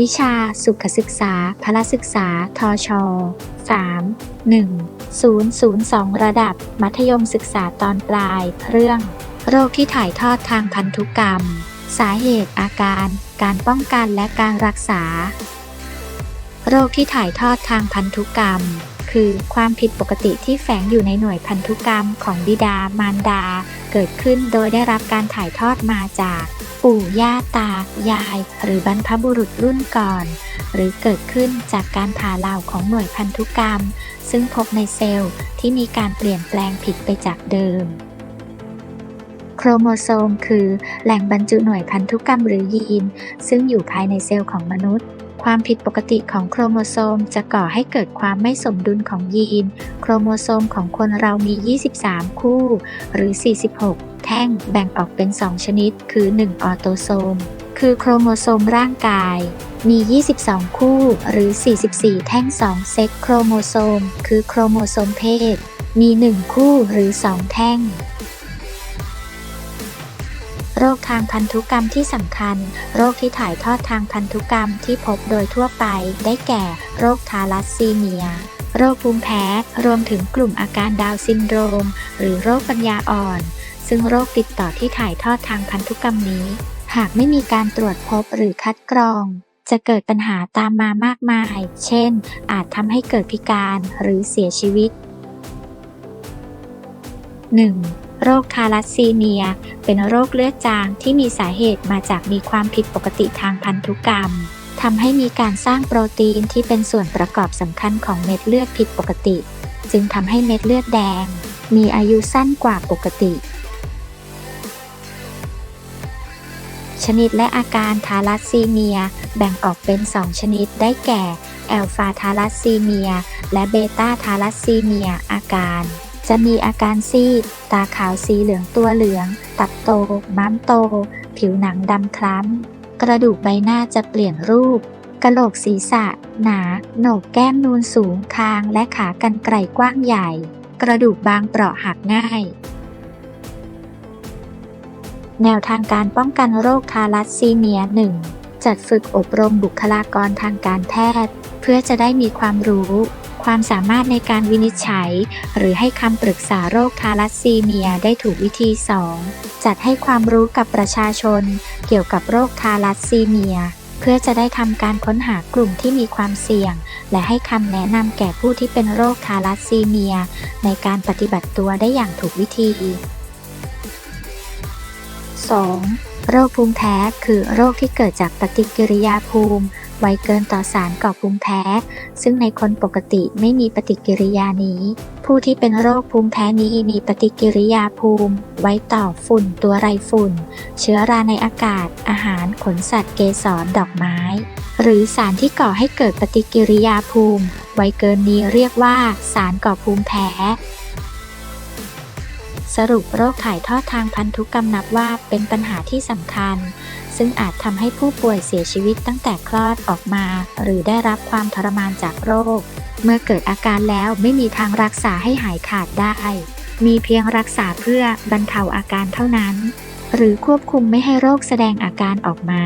วิชาสุขศึกษาพละศึกษา ทช 3 1 002 ระดับ มัธยมศึกษาตอนปลาย เรื่อง โรคที่ถ่ายทอดทางพันธุกรรม สาเหตุอาการ การป้องกันและการรักษา โรคที่ถ่ายทอดทางพันธุกรรม คือความผิดปกติที่แฝงอยู่ในหน่วยพันธุกรรมของบิดามารดา เกิดขึ้นโดยได้รับการถ่ายทอดมาจากปู่ย่าตายาย หรือบรรพบุรุษรุ่นก่อน หรือเกิดขึ้นจากการผ่าเหลาของหน่วยพันธุกรรม ซึ่งพบในเซลล์ที่มีการเปลี่ยนแปลงผิดไปจากเดิม โครโมโซมคือแหล่งบรรจุหน่วยพันธุกรรมหรือยีน ซึ่งอยู่ภายในเซลล์ของมนุษย์ ความผิดปกติของโครโมโซม จะก่อให้เกิดความไม่สมดุลของยีน โครโมโซมของคนเรามี 23 คู่ หรือ 46 แท่งแบ่งออกเป็น 2 ชนิด คือ 1 ออโตโซม คือโครโมโซมร่างกาย มี 22 คู่ หรือ 44 แท่ง 2 เซ็กโครโมโซม คือโครโมโซมเพศ มี 1 คู่หรือ 2 แท่ง โรคทางพันธุกรรมที่สำคัญ โรคที่ถ่ายทอดทางพันธุกรรมที่พบโดยทั่วไป ได้แก่ โรคทาลัสซีเมีย โรคภูมิแพ้ รวมถึงกลุ่มอาการดาวซินโดรม หรือโรคปัญญาอ่อน ซึ่งโรคติดต่อที่ถ่ายทอดทางพันธุกรรมนี้ หากไม่มีการตรวจพบหรือคัดกรอง จะเกิดปัญหาตามมามากมาย เช่น อาจทำให้เกิดพิการหรือเสียชีวิต 1. โรคทาลัสซีเมีย เป็นโรคเลือดจางที่มีสาเหตุมาจากมีความผิดปกติทางพันธุกรรมทำให้มีการสร้างโปรตีนที่เป็นส่วนประกอบสำคัญของเม็ดเลือดผิดปกติ จึงทำให้เม็ดเลือดแดง มีอายุสั้นกว่าปกติ ชนิดและอาการทาลัสซีเมีย แบ่งออกเป็น 2 ชนิดได้แก่แอลฟาทาลัสซีเมีย และเบต้าทาลัสซีเมียอาการ จะมีอาการซีด ตาขาวสีเหลืองตัวเหลือง ตับโต ม้ามโต ผิวหนังดำคล้ำ กระดูกใบหน้าจะเปลี่ยนรูป กระโหลกศีรษะ หนา โหนกแก้มนูนสูง คางและขากรรไกรกว้างใหญ่ กระดูกบางเปราะหักง่าย แนวทางการป้องกันโรคทาลัสซีเมีย 1. จัดฝึกอบรมบุคลากรทางการแพทย์ เพื่อจะได้มีความรู้ ความสามารถในการวินิจฉัย หรือให้คำปรึกษาโรคทาลัสซีเมียได้ถูกวิธี 2. จัดให้ความรู้กับประชาชน เกี่ยวกับโรคทาลัสซีเมีย เพื่อจะได้ทำการค้นหากลุ่มที่มีความเสี่ยง และให้คำแนะนำแก่ผู้ที่เป็นโรคทาลัสซีเมีย ในการปฏิบัติตัวได้อย่างถูกวิธี 2. โรคภูมิแพ้คือโรคที่เกิดจากปฏิกิริยาภูมิ ไวเกินต่อสารก่อภูมิแพ้ ซึ่งในคนปกติไม่มีปฏิกิริยานี้ ผู้ที่เป็นโรคภูมิแพ้นี้มีปฏิกิริยาภูมิ ไว้ต่อฝุ่นตัวไรฝุ่น เชื้อราในอากาศ อาหารขนสัตว์เกสรดอกไม้ หรือสารที่ก่อให้เกิดปฏิกิริยาภูมิ ไวเกินนี้เรียกว่าสารก่อภูมิแพ้ สรุปโรคถ่ายทอดทางพันธุกรรมนับว่าเป็นปัญหาที่สำคัญ ซึ่งอาจทำให้ผู้ป่วยเสียชีวิตตั้งแต่คลอดออกมา หรือได้รับความทรมานจากโรค เมื่อเกิดอาการแล้วไม่มีทางรักษาให้หายขาดได้ มีเพียงรักษาเพื่อบรรเทาอาการเท่านั้น หรือควบคุมไม่ให้โรคแสดงอาการออกมา